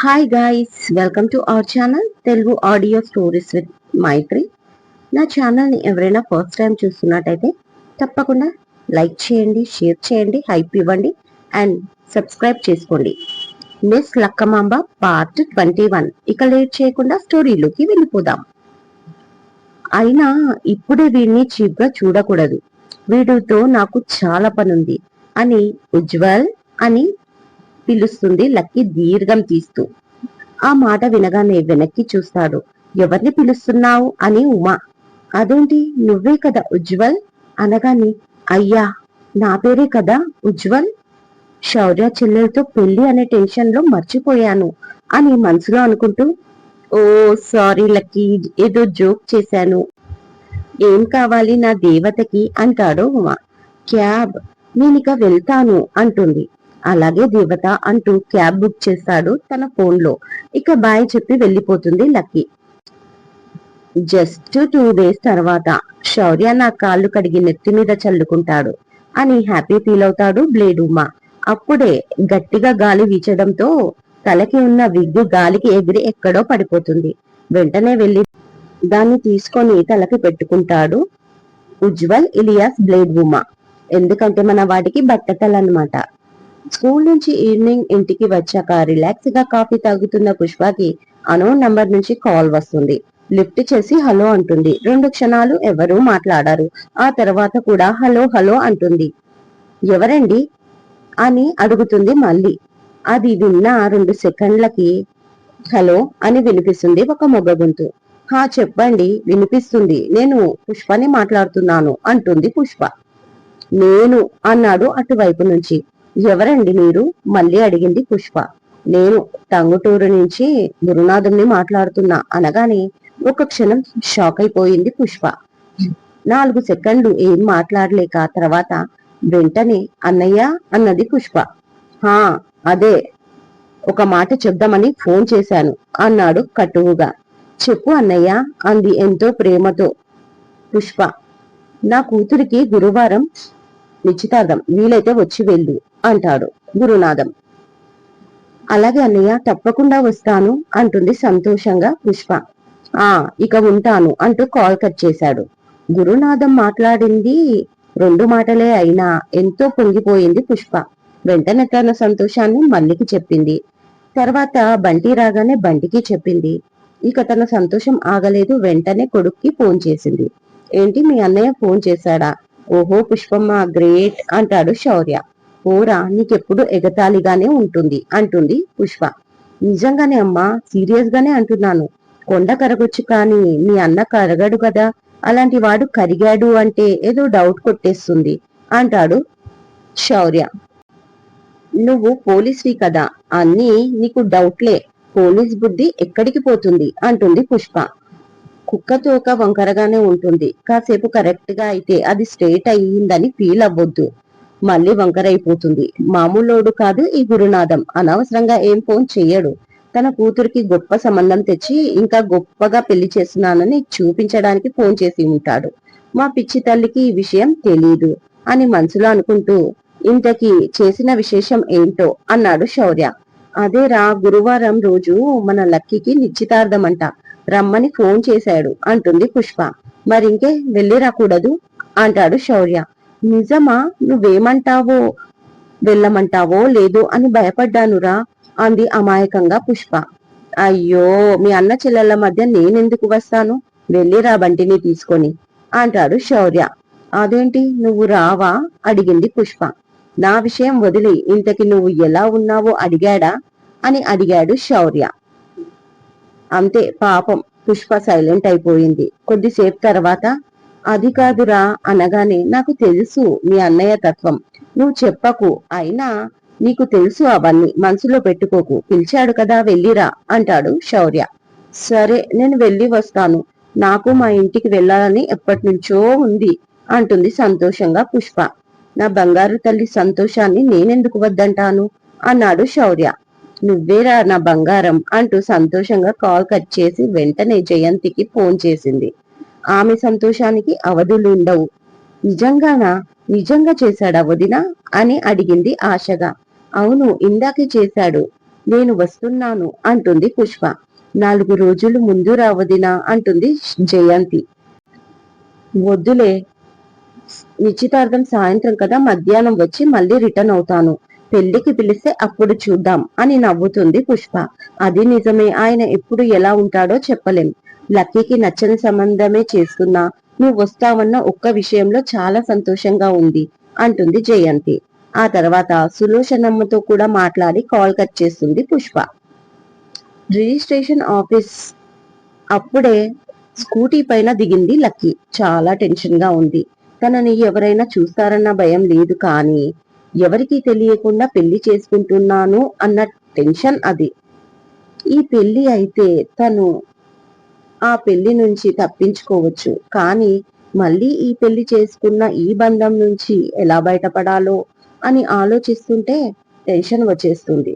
Hi guys welcome to our channel Telugu audio stories with Maithri నా ఛానల్ని ఎవరైనా first time చూస్తున్నట్టయితే తప్పకుండా లైక్ చేయండి షేర్ చేయండి హైప్ ఇవ్వండి అండ్ సబ్స్క్రైబ్ చేసుకోండి. Miss Lakkamamba part twenty one ఇక లేట్ చేయకుండా స్టోరీలోకి వెళ్ళిపోదాం. అయినా ఇప్పుడే వీడిని చీప్గా చూడకూడదు. వీడితో నాకు చాలా పనుంది. అని ఉజ్వల్ అని పిలుస్తుంది లక్కీ దీర్ఘం తీస్తూ. ఆ మాట వినగానే వెనక్కి చూస్తాడు. ఎవరిని పిలుస్తున్నావు? అని ఉమా. అదేంటి? నువ్వే కదా ఉజ్వల్? అనగాని అయ్యా నా పేరే కదా ఉజ్వల్? శౌర్య చెల్లెలతో పెళ్ళి అనే టెన్షన్లో మర్చిపోయాను అని మనసులో అనుకుంటూ ఓ సారీ లక్కీ ఏదో జోక్ చేశాను. ఏం కావాలి నా దేవతకి? అంటాడు ఉమా. క్యాబ్ నేనిక వెళ్తాను అంటుంది. అలాగే దేవత అంటూ క్యాబ్ బుక్ చేస్తాడు తన ఫోన్లో ఇక బాయ్ చెప్పి వెళ్ళిపోతుంది లక్కీ. జస్ట్ టూ డేస్ తర్వాత శౌర్య నా కాళ్ళు కడిగి నెత్తి మీద చల్లుకుంటాడు అని హ్యాపీ ఫీల్ అవుతాడు బ్లేడ్ ఉమా. అప్పుడే గట్టిగా గాలి వీచడంతో తలకి ఉన్న విగ్గు గాలికి ఎగిరి ఎక్కడో పడిపోతుంది. వెంటనే వెళ్ళి దాన్ని తీసుకొని తలకి పెట్టుకుంటాడు ఉజ్వల్ ఇలియాస్ బ్లేడ్ ఉమా. ఎందుకంటే మన వాటికి బట్టతలన్నమాట. స్కూల్ నుంచి ఈవినింగ్ ఇంటికి వచ్చాక రిలాక్స్గా కాఫీ తాగుతున్న పుష్పకి అనో నంబర్ నుంచి కాల్ వస్తుంది. లిఫ్ట్ చేసి హలో అంటుంది. రెండు క్షణాలు ఎవరూ మాట్లాడారు. ఆ తర్వాత కూడా హలో హలో అంటుంది. ఎవరండి? అని అడుగుతుంది మళ్ళీ. అది విన్న రెండు సెకండ్లకి హలో అని వినిపిస్తుంది ఒక మొగ గొంతు. హా చెప్పండి. వినిపిస్తుంది. నేను పుష్పని మాట్లాడుతున్నాను అంటుంది పుష్ప. నేను అన్నాడు అటువైపు నుంచి. ఎవరండి మీరు? మళ్ళీ అడిగింది పుష్ప. నేను టంగుటూరు నుంచి గురునాథుని మాట్లాడుతున్నా అనగానే ఒక క్షణం షాక్ అయిపోయింది పుష్ప. నాలుగు సెకండ్లు ఏం మాట్లాడలేక తర్వాత వెంటనే అన్నయ్య అన్నది పుష్ప. హా అదే. ఒక మాట చెప్దామని ఫోన్ చేశాను అన్నాడు కటువుగా. చెప్పు అన్నయ్య అంది ఎంతో ప్రేమతో పుష్ప. నా కూతురికి గురువారం నిశ్చితార్థం. వీలైతే వచ్చి వెళ్ళు. అంటాడు గురునాథం. అలాగే అన్నయ్య తప్పకుండా వస్తాను అంటుంది సంతోషంగా పుష్ప. ఆ ఇక ఉంటాను అంటూ కాల్ కట్ చేశాడు. గురునాథం మాట్లాడింది రెండు మాటలే అయినా ఎంతో పొంగిపోయింది పుష్ప. వెంటనే తన సంతోషాన్ని మల్లికి చెప్పింది. తర్వాత బంటి రాగానే బంటికి చెప్పింది. ఇక తన సంతోషం ఆగలేదు వెంటనే కొడుక్కి ఫోన్ చేసింది. ఏంటి మీ అన్నయ్య ఫోన్ చేశాడా? ఓహో పుష్పమ్మ గ్రేట్ అంటాడు శౌర్య. పోరా నీకెప్పుడు ఎగతాళిగానే ఉంటుంది అంటుంది పుష్ప. నిజంగానే అమ్మా సీరియస్ గానే అంటున్నాను. కొండ కరగొచ్చు కానీ మీ అన్న కరగడు కదా అలాంటి వాడు కరిగాడు అంటే ఏదో డౌట్ కొట్టేస్తుంది అంటాడు శౌర్య. నువ్వు పోలీస్వి కదా అన్నీ నీకు డౌట్లే పోలీస్ బుద్ధి ఎక్కడికి పోతుంది అంటుంది పుష్ప. కుక్క తోక వంకరగానే ఉంటుంది కాసేపు కరెక్ట్గా అయితే అది స్ట్రేట్ అయ్యిందని ఫీల్ అవ్వద్దు. మళ్ళీ వంకరైపోతుంది. మామూలోడు కాదు ఈ గురునాథం. అనవసరంగా ఏం ఫోన్ చెయ్యడు. తన కూతురికి గొప్ప సంబంధం తెచ్చి ఇంకా గొప్పగా పెళ్ళి చేస్తున్నానని చూపించడానికి ఫోన్ చేసి ఉంటాడు. మా పిచ్చి తల్లికి ఈ విషయం తెలీదు అని మనసులో అనుకుంటూ ఇంతకి చేసిన విశేషం ఏంటో అన్నాడు శౌర్య. అదేరా గురువారం రోజు మన లక్కీకి నిశ్చితార్థమంట. రమ్మని ఫోన్ చేశాడు అంటుంది పుష్ప. మరింకే వెళ్ళి రాకూడదు అంటాడు శౌర్య. నిజమా? నువ్వేమంటావో? వెళ్ళమంటావో లేదో అని భయపడ్డానురా అంది అమాయకంగా పుష్ప. అయ్యో మీ అన్న చెల్లెల మధ్య నేనెందుకు వస్తాను? వెళ్ళిరా బంటిని తీసుకొని అంటాడు శౌర్య. అదేంటి? నువ్వు రావా? అడిగింది పుష్ప. నా విషయం వదిలి ఇంతకి నువ్వు ఎలా ఉన్నావో అడిగాడా? అని అడిగాడు శౌర్య. అంతే పాపం. పుష్ప సైలెంట్ అయిపోయింది. కొద్దిసేపు తర్వాత అది కాదురా అనగానే నాకు తెలుసు మీ అన్నయ్య తత్వం. నువ్వు చెప్పకు అయినా నీకు తెలుసు అవన్నీ. మనసులో పెట్టుకోకు. పిలిచాడు కదా వెళ్ళిరా అంటాడు శౌర్య. సరే నేను వెళ్ళి వస్తాను. నాకు మా ఇంటికి వెళ్ళాలని ఎప్పటి నుంచో ఉంది అంటుంది సంతోషంగా పుష్ప. నా బంగారు తల్లి సంతోషాన్ని నేనెందుకు వద్దంటాను? అన్నాడు శౌర్య. నువ్వేరా నా బంగారం? అంటూ సంతోషంగా కాల్ కట్ చేసి వెంటనే జయంతికి ఫోన్ చేసింది. ఆమె సంతోషానికి అవధులుండవు నిజంగానా? నిజంగా చేశాడా వదిన అని అడిగింది ఆశగా. అవును ఇందాకే చేశాడు. నేను వస్తున్నాను అంటుంది పుష్ప. నాలుగు రోజులు ముందు రావదినా అంటుంది జయంతి. వద్దులే. నిశ్చితార్థం సాయంత్రం కదా మధ్యాహ్నం వచ్చి మళ్ళీ రిటర్న్ అవుతాను. పెళ్ళికి పిలిస్తే అప్పుడు చూద్దాం అని నవ్వుతుంది పుష్ప. అది నిజమే. ఆయన ఎప్పుడు ఎలా ఉంటాడో చెప్పలేం. లక్కీకి నచ్చని సంబంధమే చేస్తున్నా నువ్వు వస్తావన్న ఒక్క విషయంలో చాలా సంతోషంగా ఉంది అంటుంది జయంతి. ఆ తర్వాత సులోచనమ్మతో కూడా మాట్లాడి కాల్ కట్ చేస్తుంది పుష్ప. రిజిస్ట్రేషన్ ఆఫీస్ అప్పుడే స్కూటీ పైన దిగింది లక్కీ. చాలా టెన్షన్గా ఉంది. తనని ఎవరైనా చూస్తారన్న భయం లేదు కానీ ఎవరికి తెలియకుండా పెళ్ళి చేసుకుంటున్నాను అన్న టెన్షన్ అది. ఈ పెళ్ళి అయితే తను ఆ పెళ్ళి నుంచి తప్పించుకోవచ్చు. కానీ మళ్ళీ ఈ పెళ్ళి చేసుకున్న ఈ బంధం నుంచి ఎలా బయటపడాలో అని ఆలోచిస్తుంటే టెన్షన్ వచ్చేస్తుంది.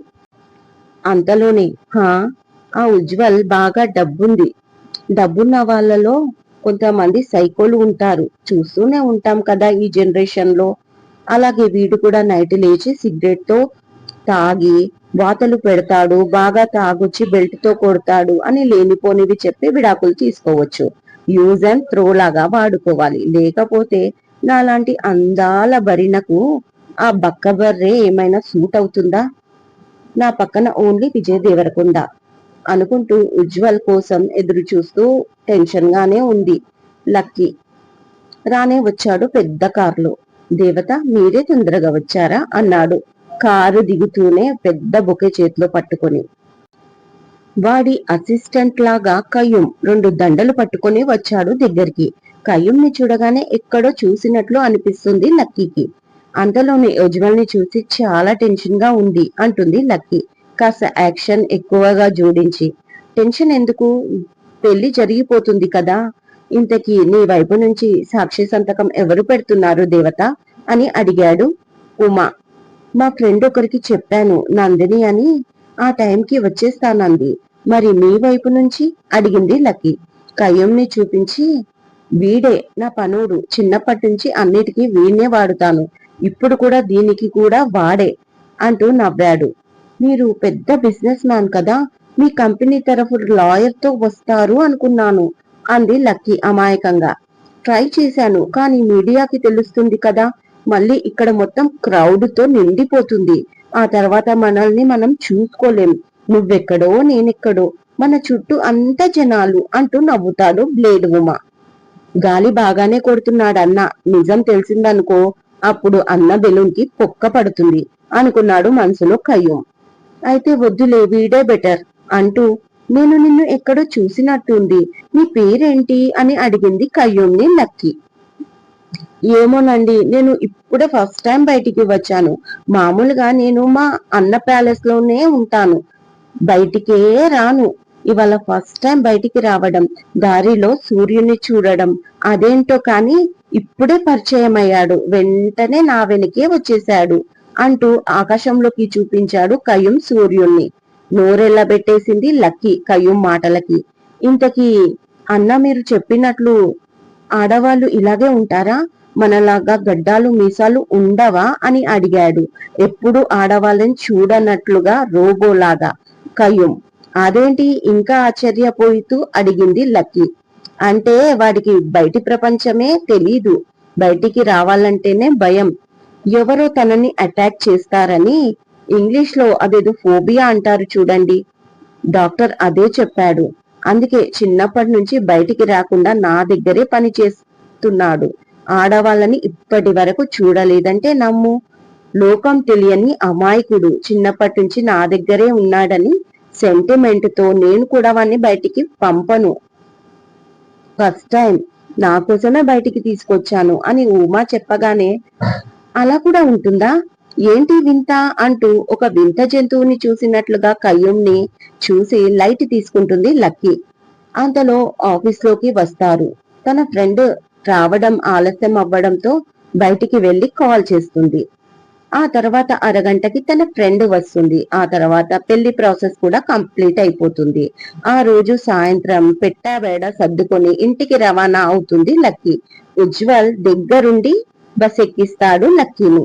అంతలోనే హా ఆ ఉజ్వల్ బాగా డబ్బుంది. డబ్బున్న వాళ్ళలో కొంతమంది సైకోలు ఉంటారు. చూస్తూనే ఉంటాం కదా ఈ జనరేషన్లో అలాగే వీడు కూడా నైట్ లేచి సిగరెట్తో తాగి వాతలు పెడతాడు బాగా తాగుచ్చి బెల్ట్తో కొడతాడు అని లేనిపోనివి చెప్పి విడాకులు తీసుకోవచ్చు. యూజ్ అండ్ త్రో లాగా వాడుకోవాలి. లేకపోతే నాలాంటి అందాల బరినకు ఆ బక్క బర్రే ఏమైనా సూట్ అవుతుందా? నా పక్కన ఓన్లీ విజయ్ దేవరకొండ అనుకుంటూ ఉజ్వల్ కోసం ఎదురు చూస్తూ టెన్షన్ గానే ఉంది. లక్కీ రానే వచ్చాడు పెద్ద కారులో. దేవత మీరే తొందరగా వచ్చారా? అన్నాడు. కారు దిగుతూనే పెద్ద బొకే చేతిలో పట్టుకొని. వాడి అసిస్టెంట్ లాగా కయ్యూం రెండు దండలు పట్టుకొని వచ్చాడు దగ్గరికి. కయ్యూంని చూడగానే ఎక్కడో చూసినట్లు అనిపిస్తుంది లక్కీకి. అంతలోని ఉజ్వల్ చూసి చాలా టెన్షన్గా ఉంది అంటుంది లక్కీ. కాస్త యాక్షన్ ఎక్కువగా జోడించి. టెన్షన్ ఎందుకు? పెళ్ళి జరిగిపోతుంది కదా. ఇంతకీ నీ వైపు నుంచి సాక్షి సంతకం ఎవరు పెడుతున్నారు దేవత? అని అడిగాడు ఉమా. మా ఫ్రెండ్ ఒకరికి చెప్పాను నందిని అని. ఆ టైంకి వచ్చేస్తానంది. మరి మీ వైపు నుంచి? అడిగింది లక్కీ. కయ్యంని చూపించి వీడే నా పనుడు. చిన్నప్పటి నుంచి అన్నిటికీ వీడినే వాడుతాను. ఇప్పుడు కూడా దీనికి కూడా వాడే అంటూ నవ్వాడు. మీరు పెద్ద బిజినెస్ మ్యాన్ కదా. మీ కంపెనీ తరఫు లాయర్తో వస్తారు అనుకున్నాను అంది లక్కీ అమాయకంగా. ట్రై చేశాను కానీ మీడియాకి తెలుస్తుంది కదా. మళ్ళీ ఇక్కడ మొత్తం క్రౌడ్తో నిండిపోతుంది. ఆ తర్వాత మనల్ని మనం చూసుకోలేం. నువ్వెక్కడో నేనెక్కడో మన చుట్టూ అంత జనాలు అంటూ నవ్వుతాడు బ్లేడ్ ఉమా. గాలి బాగానే కొడుతున్నాడన్న. నిజం తెలిసిందనుకో అప్పుడు అన్న బెలూన్కి పొక్క పడుతుంది అనుకున్నాడు మనసులో కయ్యం అయితే వద్దులే వీడే బెటర్ అంటూ నేను నిన్ను ఎక్కడో చూసినట్టుంది నీ పేరేంటి? అని అడిగింది కయ్యూమ్ని లక్కీ. ఏమోనండి నేను ఇప్పుడే ఫస్ట్ టైం బయటికి వచ్చాను. మామూలుగా నేను మా అన్న ప్యాలెస్లోనే ఉంటాను. బయటికే రాను. ఇవాళ ఫస్ట్ టైం బయటికి రావడం దారిలో సూర్యుని చూడడం అదేంటో కాని ఇప్పుడే పరిచయం అయ్యాడు. వెంటనే నా వెనకే వచ్చేశాడు. అంటూ ఆకాశంలోకి చూపించాడు కయ్యం సూర్యుణ్ణి. నోరెల్లా పెట్టేసింది లక్కీ కయ్యం మాటలకి. ఇంతకీ అన్న మీరు చెప్పినట్లు ఆడవాళ్ళు ఇలాగే ఉంటారా? మనలాగా గడ్డాలు మీసాలు ఉండవా? అని అడిగాడు. ఎప్పుడు ఆడవాళ్ళని చూడనట్లుగా రోబోలాగా. కయ్యం. అదేంటి ఇంకా ఆశ్చర్యపోయితూ అడిగింది లక్కీ. అంటే వాడికి బయటి ప్రపంచమే తెలీదు. బయటికి రావాలంటేనే భయం. ఎవరో తనని అటాక్ చేస్తారని ఇంగ్లీష్లో అదేదో ఫోబియా అంటారు చూడండి. డాక్టర్ అదే చెప్పాడు. అందుకే చిన్నప్పటి నుంచి బయటికి రాకుండా నా దగ్గరే పని చేస్తున్నాడు. ఆడవాళ్ళని ఇప్పటి వరకు చూడలేదంటే నమ్ము. లోకం తెలియని అమాయకుడు చిన్నప్పటి నుంచి నా దగ్గరే ఉన్నాడని సెంటిమెంట్తో నేను కూడా వాడిని బయటికి పంపను. ఫస్ట్ టైం నా కోసమే బయటికి తీసుకొచ్చాను అని ఉమా చెప్పగానే అలా కూడా ఉంటుందా? ఏంటి వింత అంటూ ఒక వింత జంతువుని చూసినట్లుగా కయ్యంని చూసి లైట్ తీసుకుంటుంది లక్కీ. అంతలో ఆఫీస్లోకి వస్తారు. తన ఫ్రెండ్ రావడం ఆలస్యం అవ్వడంతో బయటికి వెళ్ళి కాల్ చేస్తుంది. ఆ తర్వాత అరగంటకి తన ఫ్రెండ్ వస్తుంది. ఆ తర్వాత పెళ్ళి ప్రాసెస్ కూడా కంప్లీట్ అయిపోతుంది. ఆ రోజు సాయంత్రం పెట్టాబేడ సర్దుకొని ఇంటికి రవాణా అవుతుంది లక్కీ. ఉజ్వల్ దగ్గరుండి బస్ ఎక్కిస్తాడు లక్కీని.